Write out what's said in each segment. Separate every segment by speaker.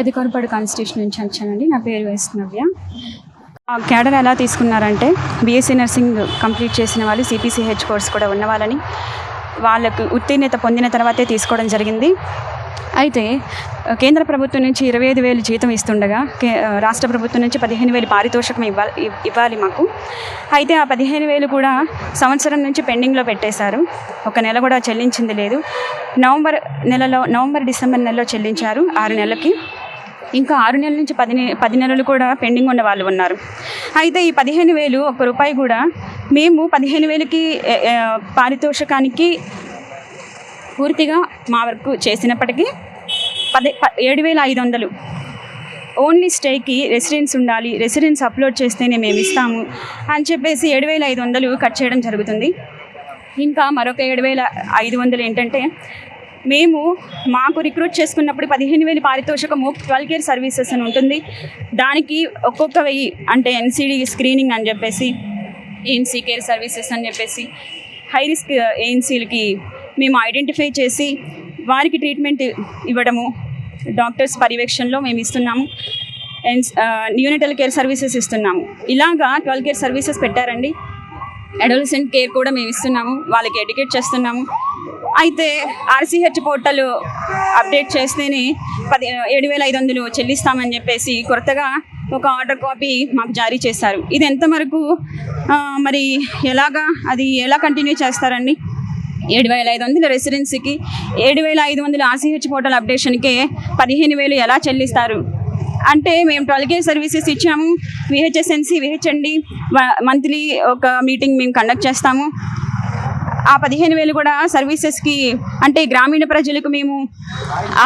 Speaker 1: పెద్దకొరపాడు constitution నుంచి వచ్చానండి. నా పేరు వైష్ణవ్య. ఆ క్యాడర్ ఎలా తీసుకున్నారంటే బీఎస్సీ నర్సింగ్ కంప్లీట్ చేసిన వాళ్ళు సిపిసిహెచ్ కోర్స్ కూడా ఉన్నవాళ్ళని వాళ్ళకు ఉత్తీర్ణత పొందిన తర్వాతే తీసుకోవడం జరిగింది. అయితే కేంద్ర ప్రభుత్వం నుంచి ఇరవై ఐదు వేలు జీతం ఇస్తుండగా కే రాష్ట్ర ప్రభుత్వం నుంచి పదిహేను వేలు పారితోషికం ఇవ్వాలి ఇవ్వాలి మాకు. అయితే ఆ పదిహేను వేలు కూడా సంవత్సరం నుంచి పెండింగ్లో పెట్టేశారు. ఒక నెల కూడా చెల్లించింది లేదు. నవంబర్ నెలలో నవంబర్ డిసెంబర్ నెలలో చెల్లించారు. ఆరు నెలలకి. ఇంకా ఆరు నెలల నుంచి పది పది నెలలు కూడా పెండింగ్ ఉన్న వాళ్ళు ఉన్నారు. అయితే ఈ పదిహేను వేలు ఒక్క రూపాయి కూడా మేము పదిహేను వేలకి పారితోషికానికి పూర్తిగా మా వర్క్ చేసినప్పటికీ పది ప- ఏడు వేల ఐదు వందలు. ఓన్లీ స్టేకి రెసిడెన్స్ ఉండాలి రెసిడెన్స్ అప్లోడ్ చేస్తేనే మేము ఇస్తాము అని చెప్పేసి ఏడు వేల ఐదు వందలు కట్ చేయడం జరుగుతుంది. ఇంకా మరొక ఏడు వేల ఐదు వందలు ఏంటంటే మేము మాకు రిక్రూట్ చేసుకున్నప్పుడు పదిహేను వేలు పారితోషికము ట్వెల్వ్ కేర్ సర్వీసెస్ అని ఉంటుంది. దానికి ఒక్కొక్క వెయ్యి అంటే ఎన్సీడీ స్క్రీనింగ్ అని చెప్పేసి ఏఎన్సీ కేర్ సర్వీసెస్ అని చెప్పేసి హై రిస్క్ ఏఎన్సీలకి మేము ఐడెంటిఫై చేసి వారికి ట్రీట్మెంట్ ఇవ్వడము డాక్టర్స్ పర్యవేక్షణలో మేము ఇస్తున్నాము. అండ్ న్యూనిటల్ కేర్ సర్వీసెస్ ఇస్తున్నాము. ఇలాగా ట్వెల్వ్ కేర్ సర్వీసెస్ పెట్టారండి. అడోలసెంట్ కేర్ కూడా మేము ఇస్తున్నాము. వాళ్ళకి ఎడ్యుకేట్ చేస్తున్నాము. అయితే ఆర్సీహెచ్ పోర్టల్ అప్డేట్ చేస్తేనే పది ఏడు వేల ఐదు వందలు చెల్లిస్తామని చెప్పేసి కొత్తగా ఒక ఆర్డర్ కాపీ మాకు జారీ చేశారు. ఇది ఎంతవరకు మరి ఎలాగా అది ఎలా కంటిన్యూ చేస్తారండి? ఏడు వేల ఐదు వందల రెసిడెన్సీకి ఏడు వేల ఐదు వందల ఆర్సీహెచ్ పోర్టల్ అప్డేషన్కే పదిహేను వేలు ఎలా చెల్లిస్తారు? అంటే మేము ట్వెల్వ్ కేర్ సర్వీసెస్ ఇచ్చాము విహెచ్ఎస్ఎన్సి విహెచ్ఎండి మంత్లీ ఒక మీటింగ్ మేము కండక్ట్ చేస్తాము. ఆ పదిహేను వేలు కూడా సర్వీసెస్కి అంటే గ్రామీణ ప్రజలకు మేము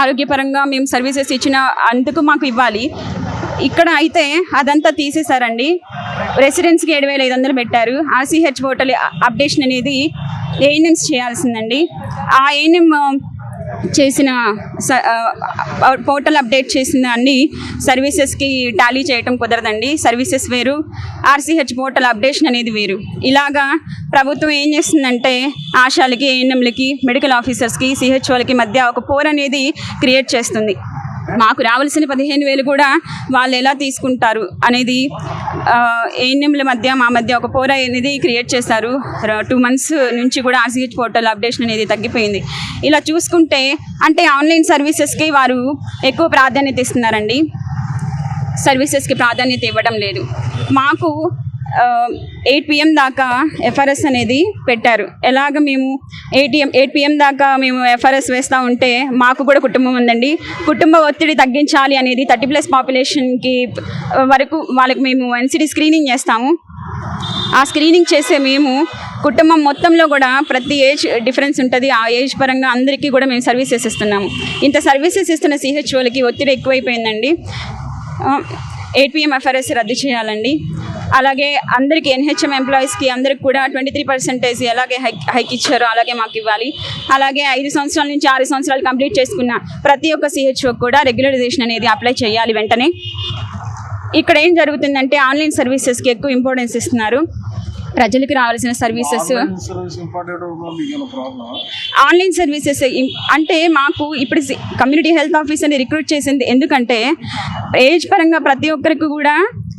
Speaker 1: ఆరోగ్యపరంగా మేము సర్వీసెస్ ఇచ్చిన అందుకు మాకు ఇవ్వాలి. ఇక్కడ అయితే అదంతా తీసేశారండి. రెసిడెన్స్కి ఏడు వేల ఐదు వందలు పెట్టారు. ఆర్సీహెచ్ హోటల్ అప్డేషన్ అనేది ఏఎన్ఎంస్ చేయాల్సిందండి. ఆ ఏఎన్ఎం చేసిన స- పోర్టల్ అప్డేట్ చేసిన అన్ని సర్వీసెస్కి టాలీ చేయటం కుదరదండి. సర్వీసెస్ వేరు. ఆర్సీహెచ్ పోర్టల్ అప్డేషన్ అనేది వేరు. ఇలాగా ప్రభుత్వం ఏం చేస్తుందంటే ఆశాలకి ఏఎన్ఎంలకి మెడికల్ ఆఫీసర్స్కి సిహెచ్ఓలకి మధ్య ఒక పోర్ అనేది క్రియేట్ చేస్తుంది. మాకు రావాల్సిన పదిహేను వేలు కూడా వాళ్ళు ఎలా తీసుకుంటారు అనేది ఏఎన్ఎంల మధ్య మా మధ్య ఒక పోర అనేది క్రియేట్ చేశారు. టూ మంత్స్ నుంచి కూడా ఆర్సీహెచ్ పోర్టల్ అప్డేషన్ అనేది తగ్గిపోయింది. ఇలా చూసుకుంటే అంటే ఆన్లైన్ సర్వీసెస్కి వారు ఎక్కువ ప్రాధాన్యత ఇస్తున్నారండి. సర్వీసెస్కి ప్రాధాన్యత ఇవ్వడం లేదు. మాకు ఎయిట్ పిఎం దాకా ఎఫ్ఆర్ఎస్ అనేది పెట్టారు. ఎలాగ మేము ఏటీఎం ఎయిట్ పిఎం దాకా మేము ఎఫ్ఆర్ఎస్ వేస్తూ ఉంటే మాకు కూడా కుటుంబం ఉందండి. కుటుంబ ఒత్తిడి తగ్గించాలి అనేది థర్టీ ప్లస్ పాపులేషన్కి వరకు వాళ్ళకి మేము ఎన్సిటీ స్క్రీనింగ్ చేస్తాము. ఆ స్క్రీనింగ్ చేసే మేము కుటుంబం మొత్తంలో కూడా ప్రతి ఏజ్ డిఫరెన్స్ ఉంటుంది. ఆ ఏజ్ పరంగా అందరికీ కూడా మేము సర్వీసెస్ ఇస్తున్నాము. ఇంత సర్వీసెస్ ఇస్తున్న సిహెచ్ఓలకి ఒత్తిడి ఎక్కువైపోయిందండి. ఎయిట్ పిఎం ఎఫ్ఆర్ఎస్ రద్దు చేయాలండి. అలాగే అందరికీ ఎన్హెచ్ఎం ఎంప్లాయీస్కి అందరికి కూడా ట్వంటీ త్రీ పర్సెంటేజ్ ఎలాగే హైక్ హైక్ ఇచ్చారో అలాగే మాకు ఇవ్వాలి. అలాగే ఐదు సంవత్సరాల నుంచి ఆరు సంవత్సరాలు కంప్లీట్ చేసుకున్న ప్రతి ఒక్క సిహెచ్ఓ కూడా రెగ్యులరైజేషన్ అనేది అప్లై చేయాలి వెంటనే. ఇక్కడ ఏం జరుగుతుందంటే ఆన్లైన్ సర్వీసెస్కి ఎక్కువ ఇంపార్టెన్స్ ఇస్తున్నారు. ప్రజలకు రావాల్సిన సర్వీసెస్ ఆన్లైన్ సర్వీసెస్ అంటే మాకు ఇప్పుడు కమ్యూనిటీ హెల్త్ ఆఫీసర్ని రిక్రూట్ చేసింది ఎందుకంటే ఏజ్ పరంగా ప్రతి ఒక్కరికి కూడా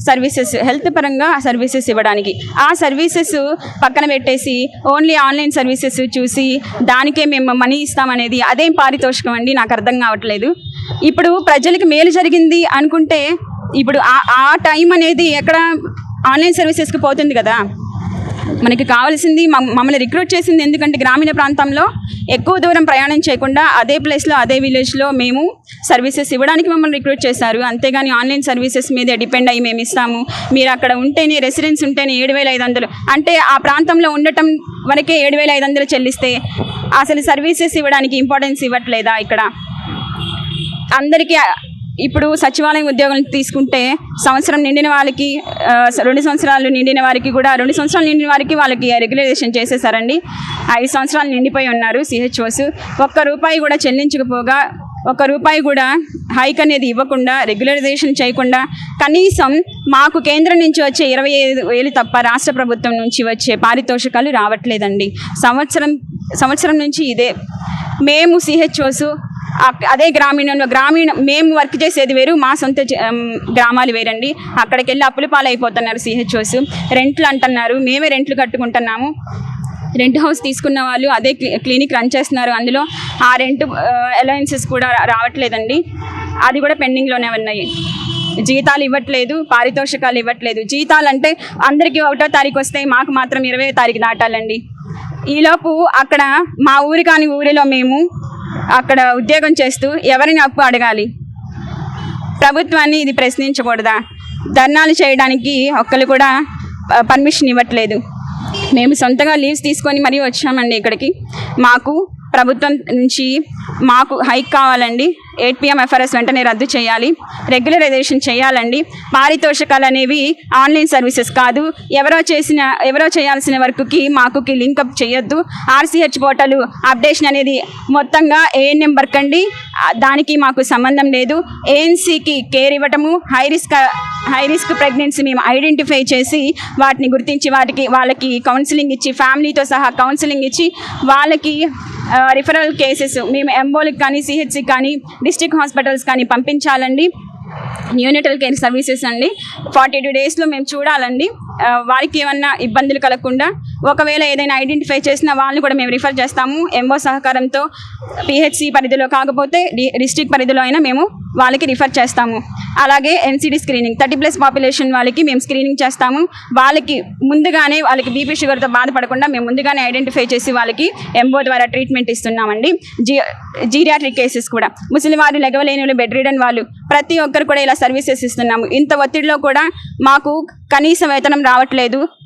Speaker 1: సర్వీసెస్ హెల్త్ పరంగా సర్వీసెస్ ఇవ్వడానికి. ఆ సర్వీసెస్ పక్కన పెట్టేసి ఓన్లీ ఆన్లైన్ సర్వీసెస్ చూసి దానికే మేము మనీ ఇస్తామనేది అదేం పారితోషికం అండి నాకు అర్థం కావట్లేదు. ఇప్పుడు ప్రజలకు మేలు జరిగింది అనుకుంటే ఇప్పుడు ఆ ఆ టైం అనేది ఎక్కడ ఆన్లైన్ సర్వీసెస్కి పోతుంది కదా? మనకి కావాల్సింది మమ్మల్ని రిక్రూట్ చేసింది ఎందుకంటే గ్రామీణ ప్రాంతంలో ఎక్కువ దూరం ప్రయాణం చేయకుండా అదే ప్లేస్లో అదే విలేజ్లో మేము సర్వీసెస్ ఇవ్వడానికి మమ్మల్ని రిక్రూట్ చేశారు. అంతేగాని ఆన్లైన్ సర్వీసెస్ మీద డిపెండ్ అయ్యి మేము ఇస్తాము. మీరు అక్కడ ఉంటేనే రెసిడెన్స్ ఉంటేనే ఏడు వేల ఐదు వందలు అంటే ఆ ప్రాంతంలో ఉండటం వరకే ఏడు వేల ఐదు వందలు చెల్లిస్తే అసలు సర్వీసెస్ ఇవ్వడానికి ఇంపార్టెన్స్ ఇవ్వట్లేదా ఇక్కడ? అందరికీ ఇప్పుడు సచివాలయం ఉద్యోగులు తీసుకుంటే సంవత్సరం నిండిన వాళ్ళకి రెండు సంవత్సరాలు నిండిన వారికి కూడా రెండు సంవత్సరాలు నిండిన వారికి వాళ్ళకి రెగ్యులైజేషన్ చేసేసారండి ఐదు సంవత్సరాలు నిండిపోయి ఉన్నారు సిహెచ్ఓస్ ఒక్క రూపాయి కూడా చెల్లించకపోగా ఒక రూపాయి కూడా హైక్ అనేది ఇవ్వకుండా రెగ్యులరైజేషన్ చేయకుండా కనీసం మాకు కేంద్రం నుంచి వచ్చే ఇరవై ఐదు వేలు తప్ప రాష్ట్ర ప్రభుత్వం నుంచి వచ్చే పారితోషికాలు రావట్లేదండి. సంవత్సరం సంవత్సరం నుంచి ఇదే. మేము సిహెచ్ఓసు అదే గ్రామీణంలో గ్రామీణ మేము వర్క్ చేసేది వేరు మా సొంత జ- గ్రామాలు వేరండి. అక్కడికి వెళ్ళి అప్పుల పాలైపోతున్నారు సిహెచ్ఓస్ రెంట్లు అంటున్నారు. మేమే రెంట్లు కట్టుకుంటున్నాము. రెంట్ హౌస్ తీసుకున్న వాళ్ళు అదే క్లినిక్ రన్ చేస్తున్నారు. అందులో ఆ రెంట్ అలయన్సెస్ కూడా రావట్లేదండి. అది కూడా పెండింగ్లోనే ఉన్నాయి. జీతాలు ఇవ్వట్లేదు పారితోషికాలు ఇవ్వట్లేదు. జీతాలు అంటే అందరికీ ఒకటో తారీఖు వస్తాయి మాకు మాత్రం ఇరవై తారీఖు దాటాలండి. ఈలోపు అక్కడ మా ఊరి కాని ఊరిలో మేము అక్కడ ఉద్యోగం చేస్తూ ఎవరిని అప్పు అడగాలి? ప్రభుత్వాన్ని ఇది ప్రశ్నించకూడదా? ధర్నాలు చేయడానికి ఒక్కరు కూడా పర్మిషన్ ఇవ్వట్లేదు. మేము సొంతగా లీవ్స్ తీసుకొని మరీ వచ్చామండి ఇక్కడికి. మాకు ప్రభుత్వం నుంచి మాకు హైక్ కావాలండి. ఎయిట్ పిఎం ఎఫ్ఆర్ఎస్ వెంటనే రద్దు చేయాలి. రెగ్యులరైజేషన్ చేయాలండి. పారితోషకాలు అనేవి ఆన్లైన్ సర్వీసెస్ కాదు. ఎవరో చేసిన ఎవరో చేయాల్సిన వర్క్కి మాకుకి లింకప్ చేయొద్దు. ఆర్సీహెచ్ పోర్టల్ అప్డేషన్ అనేది మొత్తంగా ఏఎన్ నెంబర్ అండి దానికి మాకు సంబంధం లేదు. ఏఎన్సీకి కేర్ ఇవ్వటము high risk high risk pregnancy మేము ఐడెంటిఫై చేసి వాటిని గుర్తించి వాటికి వాళ్ళకి కౌన్సిలింగ్ ఇచ్చి ఫ్యామిలీతో సహా కౌన్సిలింగ్ ఇచ్చి వాళ్ళకి రిఫరల్ కేసెస్ మేము ఎంబోలకి కానీ సిహెచ్సి కానీ డిస్ట్రిక్ట్ హాస్పిటల్స్ కానీ పంపించాలండి. యూనిటల్ కేర్ సర్వీసెస్ అండి. ఫార్టీ టూ డేస్లో మేము చూడాలండి. వారికి ఏమన్నా ఇబ్బందులు కలగకుండా ఒకవేళ ఏదైనా ఐడెంటిఫై చేసినా వాళ్ళని కూడా మేము రిఫర్ చేస్తాము. ఎంఓ సహకారంతో పిహెచ్సి పరిధిలో కాకపోతే డిస్ట్రిక్ట్ పరిధిలో అయినా మేము వాళ్ళకి రిఫర్ చేస్తాము. అలాగే NCD screening thirty plus population వాళ్ళకి మేము స్క్రీనింగ్ చేస్తాము. వాళ్ళకి ముందుగానే వాళ్ళకి బీపీ షుగర్తో బాధపడకుండా మేము ముందుగానే ఐడెంటిఫై చేసి వాళ్ళకి ఎంఓ ద్వారా ట్రీట్మెంట్ ఇస్తున్నామండి. జీ జీరియాట్రిక్ కేసెస్ కూడా. ముసలి వారు లెగవలేని వాళ్ళు బెడ్ రీడన్ వాళ్ళు ప్రతి ఒక్కరు కూడా ఇలా సర్వీసెస్ ఇస్తున్నాము. ఇంత ఒత్తిడిలో కూడా మాకు కనీస వేతనం రావట్లేదు.